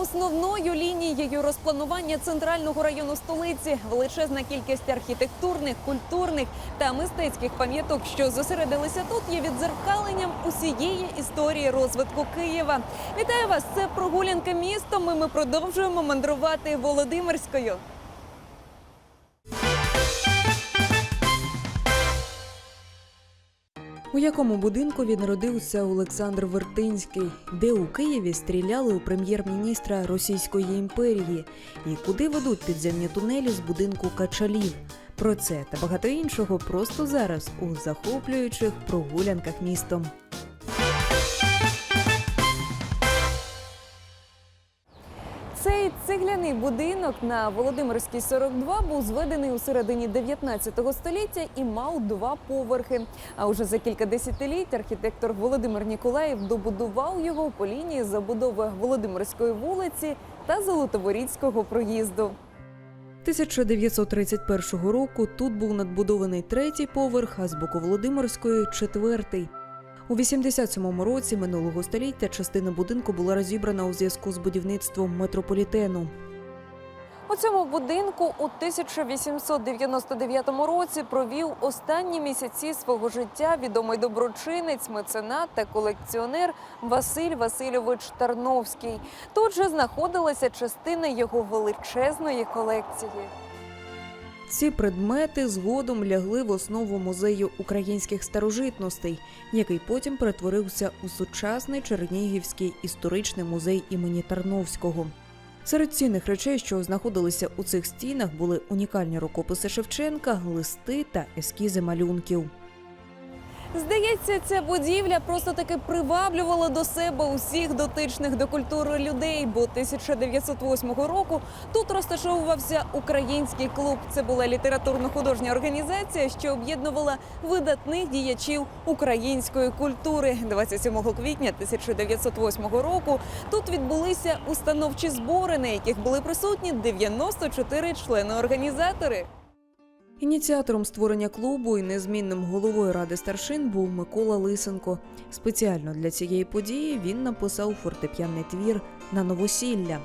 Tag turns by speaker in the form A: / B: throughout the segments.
A: основною лінією розпланування центрального району столиці величезна кількість архітектурних, культурних та мистецьких пам'яток, що зосередилися тут, є відзеркаленням усієї історії розвитку Києва. Вітаю вас! Це прогулянка містом. Ми продовжуємо мандрувати Володимирською. Якому будинку він народився Олександр Вертинський, де у Києві стріляли у прем'єр-міністра Російської імперії, і куди ведуть підземні тунелі з будинку Качалів. Про це та багато іншого просто зараз у захоплюючих прогулянках містом. Цегляний будинок на Володимирській 42 був зведений у середині 19 століття і мав два поверхи. А уже за кілька десятиліть архітектор Володимир Ніколаєв добудував його по лінії забудови Володимирської вулиці та Золотоворіцького проїзду. 1931 року тут був надбудований третій поверх, а з боку Володимирської четвертий. У 87-му році минулого століття частина будинку була розібрана у зв'язку з будівництвом метрополітену. У цьому будинку у 1899 році провів останні місяці свого життя відомий доброчинець, меценат та колекціонер Василь Васильович Тарновський. Тут же знаходилася частина його величезної колекції. Ці предмети згодом лягли в основу музею українських старожитностей, який потім перетворився у сучасний Чернігівський історичний музей імені Тарновського. Серед цінних речей, що знаходилися у цих стінах, були унікальні рукописи Шевченка, листи та ескізи малюнків. Здається, ця будівля просто таки приваблювала до себе усіх дотичних до культури людей. Бо 1908 року тут розташовувався український клуб. Це була літературно-художня організація, що об'єднувала видатних діячів української культури. 27 квітня 1908 року тут відбулися установчі збори, на яких були присутні 94 члени-організатори. Ініціатором створення клубу і незмінним головою ради старшин був Микола Лисенко. Спеціально для цієї події він написав фортепіанний твір на новосілля.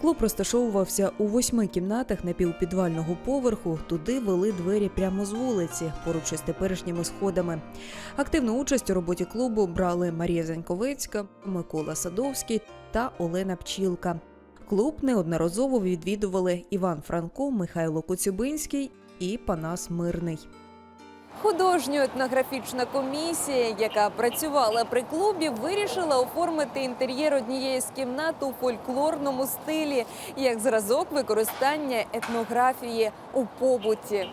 A: Клуб розташовувався у восьми кімнатах напівпідвального поверху. Туди вели двері прямо з вулиці, поруч із теперішніми сходами. Активну участь у роботі клубу брали Марія Заньковецька, Микола Садовський та Олена Пчілка. Клуб неодноразово відвідували Іван Франко, Михайло Коцюбинський і Панас Мирний. Художньо-етнографічна комісія, яка працювала при клубі, вирішила оформити інтер'єр однієї з кімнат у фольклорному стилі як зразок використання етнографії у побуті.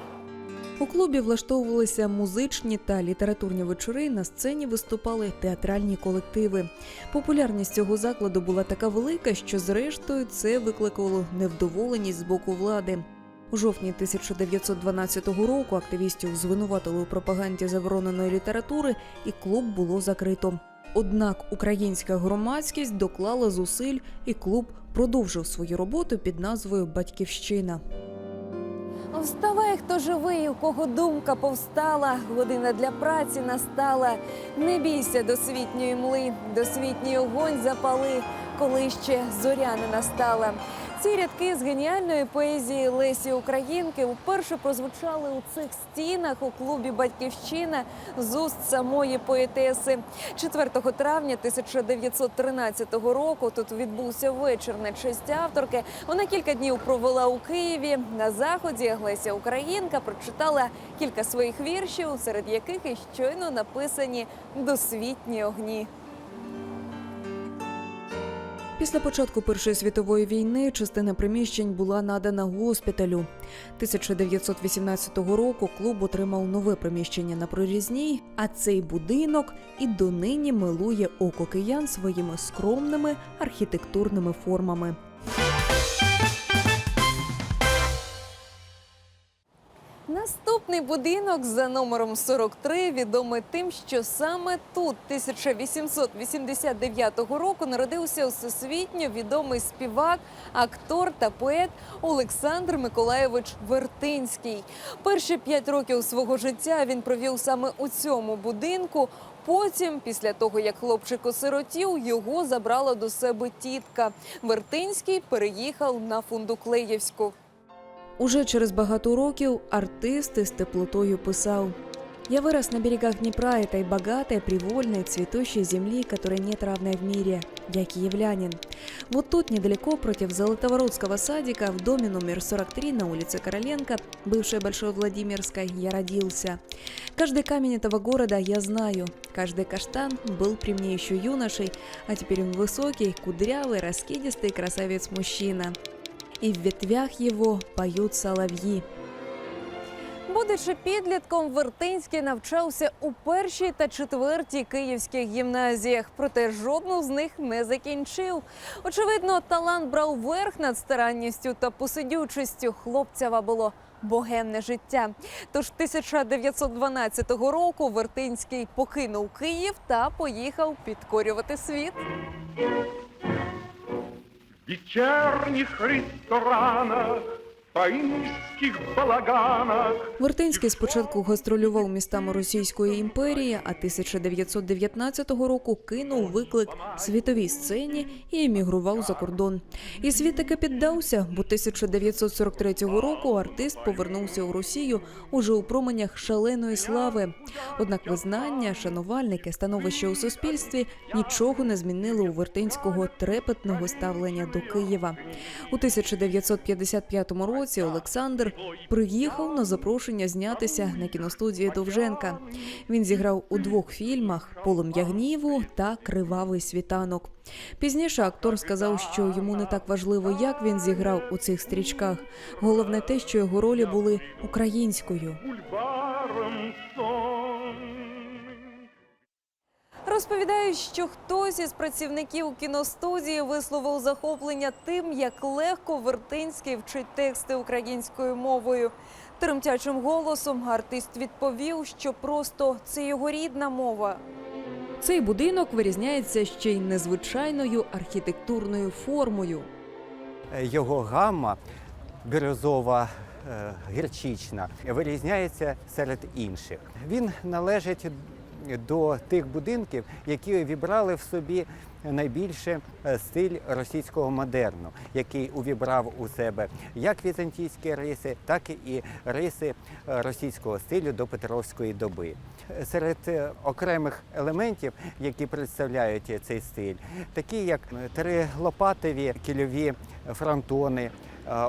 A: У клубі влаштовувалися музичні та літературні вечори. На сцені виступали театральні колективи. Популярність цього закладу була така велика, що зрештою це викликало невдоволеність з боку влади. У жовтні 1912 року активістів звинуватили у пропаганді забороненої літератури, і клуб було закрито. Однак українська громадськість доклала зусиль, і клуб продовжив свою роботу під назвою Батьківщина. Вставай, хто живий, у кого думка повстала, година для праці настала. Не бійся досвітньої мли, досвітній огонь запали, коли ще зоря не настала. Ці рядки з геніальної поезії Лесі Українки вперше прозвучали у цих стінах у клубі Батьківщина з уст самої поетеси. 4 травня 1913 року тут відбувся вечір на честь авторки. Вона кілька днів провела у Києві. На заході Леся Українка прочитала кілька своїх віршів, серед яких і щойно написані досвітні огні. Після початку Першої світової війни частина приміщень була надана госпіталю. 1918 року клуб отримав нове приміщення на прорізній, а цей будинок і донині милує око киян своїми скромними архітектурними формами. Наступний будинок за номером 43 відомий тим, що саме тут 1889 року народився всесвітньо відомий співак, актор та поет Олександр Миколайович Вертинський. Перші п'ять років свого життя він провів саме у цьому будинку.
B: Потім, після того як хлопчик осиротів, його забрала до себе тітка. Вертинський переїхав на Фундуклеєвську. Уже через багато років артист із теплотою писав. Я вырос на берегах Днепра, этой богатой, привольной, цветущей земли, которой нет равной в мире. Я киевлянин. Вот тут, недалеко, против Золотовородского садика, в доме номер 43 на улице Короленко, бывшей Большой Владимирской, я родился. Каждый камень этого города я знаю. Каждый каштан был при мне еще юношей, а теперь он высокий, кудрявый, раскидистый красавец-мужчина. И в ветвях его поют соловьи. Будучи підлітком, Вертинський навчався у першій та четвертій київських гімназіях, проте жодну з них не закінчив. Очевидно, талант брав верх над старанністю та посидючістю. Хлопцява було богемне життя. Тож 1912 року Вертинський покинув Київ та поїхав підкорювати світ.
C: Вечерних ресторанах, таинских балаганах
B: Вертинський спочатку гастролював містами Російської імперії, а 1919 року кинув виклик світовій сцені і емігрував за кордон. І світ таки піддався, бо 1943 року артист повернувся у Росію уже у променях шаленої слави. Однак визнання, шанувальники, становище у суспільстві нічого не змінило у Вертинського трепетного ставлення до Києва. У 1955 році Олександр приїхав на запрошення знятися на кіностудії Довженка. Він зіграв у двох фільмах Полум'я гніву та Кривавий світанок. Пізніше актор сказав, що йому не так важливо, як він зіграв у цих стрічках. Головне те, що його ролі були українською. Розповідають, що хтось із працівників кіностудії висловив захоплення тим, як легко Вертинський вчить тексти українською мовою. Тремтячим голосом артист відповів, що просто це його рідна мова. Цей будинок вирізняється ще й незвичайною архітектурною формою.
D: його гамма бірюзова е, гірчична вирізняється серед інших. Він належить до тих будинків, які вібрали в собі найбільше е, стиль російського модерну, який увібрав у себе як візантійські риси, так і риси е, російського стилю до Петровської доби. Серед е, окремих елементів, які представляють цей стиль, такі як трилопатові кільові фронтони,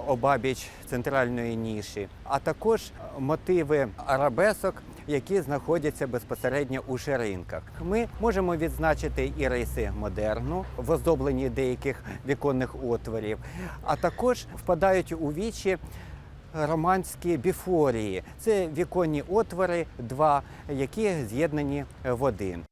D: обабіч центральної ніші, а також мотиви арабесок, які знаходяться безпосередньо у ширинках. Ми можемо відзначити і рейси модерну в оздобленні деяких віконних отворів, а також впадають у вічі. Романські біфорії це віконні отвори, два, які з'єднані в один.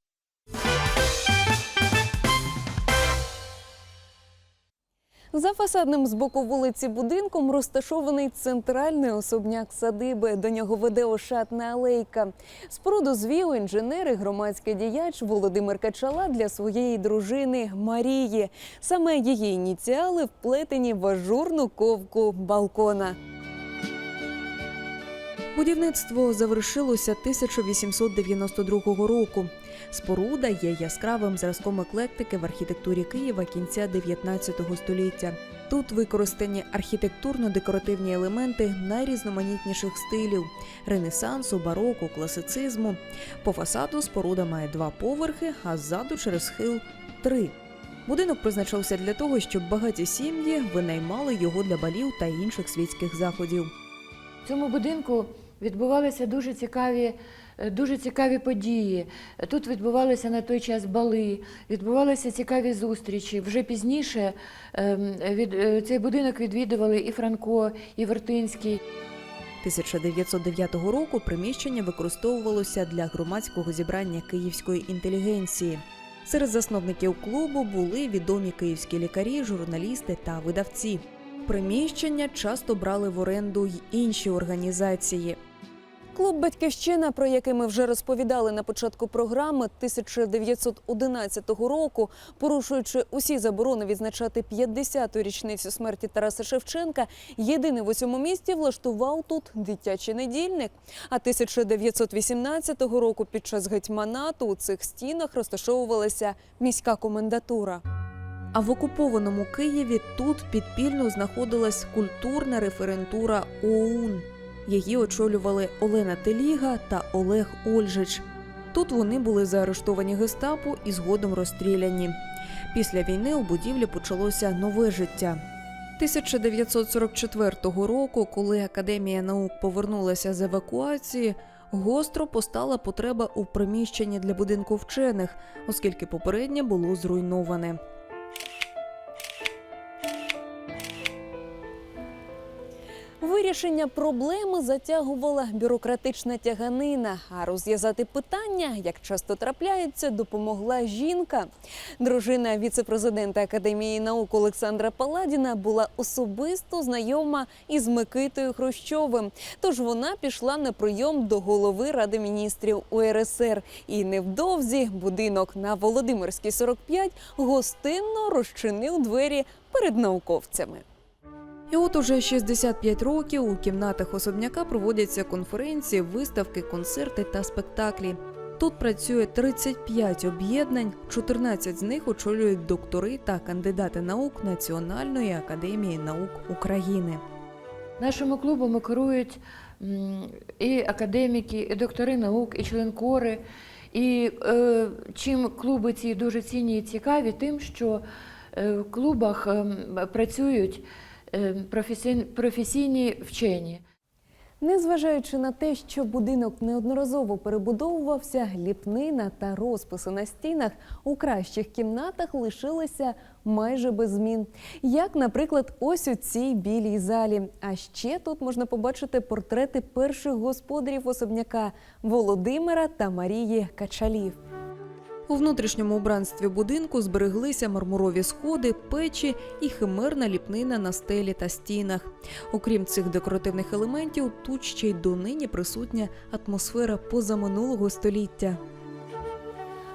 B: За фасадним з боку вулиці будинком розташований центральний особняк садиби. До нього веде ошатна алейка. Споруду звів інженер і громадський діяч Володимир Качала для своєї дружини Марії. Саме її ініціали вплетені в ажурну ковку балкона. Будівництво завершилося 1892 року. Споруда є яскравим зразком еклектики в архітектурі Києва кінця 19 століття. Тут використані архітектурно-декоративні елементи найрізноманітніших стилів ренесансу, бароко, класицизму. По фасаду споруда має два поверхи, а ззаду через схил три. Будинок призначався для того, щоб багаті сім'ї винаймали його для балів та інших світських заходів.
E: В цьому будинку відбувалися дуже цікаві, дуже цікаві події. Тут відбувалися на той час бали, відбувалися цікаві зустрічі. Вже пізніше ем, від, е, цей будинок відвідували і Франко, і Вертинський.
B: 1909 року приміщення використовувалося для громадського зібрання київської інтелігенції. Серед засновників клубу були відомі київські лікарі, журналісти та видавці. Приміщення часто брали в оренду й інші організації.
A: Клуб Батьківщина, про який ми вже розповідали на початку програми 1911 року, порушуючи усі заборони відзначати 50-ту річницю смерті Тараса Шевченка, єдиний в усьому місті влаштував тут дитячий недільник. А 1918 року під час гетьманату у цих стінах розташовувалася міська комендатура. А в окупованому Києві тут підпільно знаходилась культурна референтура ОУН. Її очолювали Олена Теліга та Олег Ольжич. Тут вони були заарештовані гестапо і згодом розстріляні. Після війни у будівлі почалося нове життя. 1944 року, коли Академія наук повернулася з евакуації, гостро постала потреба у приміщенні для будинку вчених, оскільки попереднє було зруйноване. Вирішення проблеми затягувала бюрократична тяганина, а розв'язати питання, як часто трапляється, допомогла жінка. Дружина віце-президента Академії наук Олександра Паладіна була особисто знайома із Микитою Хрущовим. Тож вона пішла на прийом до голови Ради міністрів УРСР. І невдовзі будинок на Володимирській 45 гостинно розчинив двері перед науковцями. І от уже 65 років у кімнатах особняка проводяться конференції, виставки, концерти та спектаклі. Тут працює 35 об'єднань, 14 з них очолюють доктори та кандидати наук Національної академії наук України.
E: Нашому клубом керують і академіки, і доктори наук, і членкори. І е, чим клуби ці дуже цінні і цікаві, тим, що е, в клубах ем, працюють професійні, професійні вчені.
A: Незважаючи на те, що будинок неодноразово перебудовувався, ліпнина та розписи на стінах у кращих кімнатах лишилися майже без змін. Як, наприклад, ось у цій білій залі. А ще тут можна побачити портрети перших господарів особняка Володимира та Марії Качалів. У внутрішньому убранстві будинку збереглися мармурові сходи, печі і химерна ліпнина на стелі та стінах. Окрім цих декоративних елементів, тут ще й донині присутня атмосфера позаминулого століття.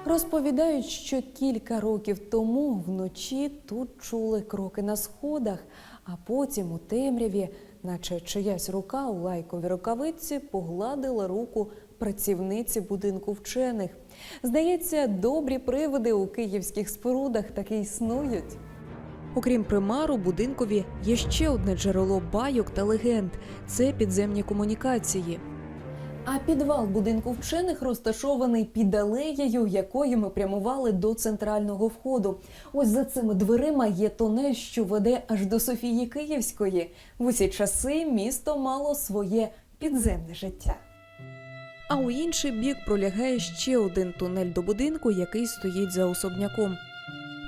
A: Розповідають, що кілька років тому вночі тут чули кроки на сходах, а потім у темряві, наче чиясь рука у лайковій рукавиці, погладила руку працівниці будинку вчених. Здається, добрі привиди у київських спорудах таки існують. Окрім примару, будинкові є ще одне джерело байок та легенд це підземні комунікації. А підвал будинку вчених розташований під алеєю, якою ми прямували до центрального входу. Ось за цими дверима є тунель, що веде аж до Софії Київської. В усі часи місто мало своє підземне життя. А у інший бік пролягає ще один тунель до будинку, який стоїть за особняком.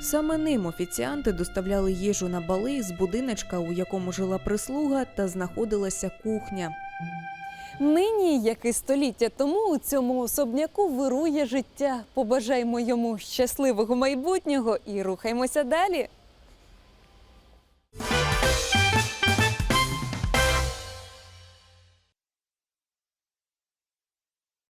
A: Саме ним офіціанти доставляли їжу на бали з будиночка, у якому жила прислуга та знаходилася кухня. Нині, як і століття тому, у цьому особняку вирує життя. Побажаймо йому щасливого майбутнього і рухаймося далі.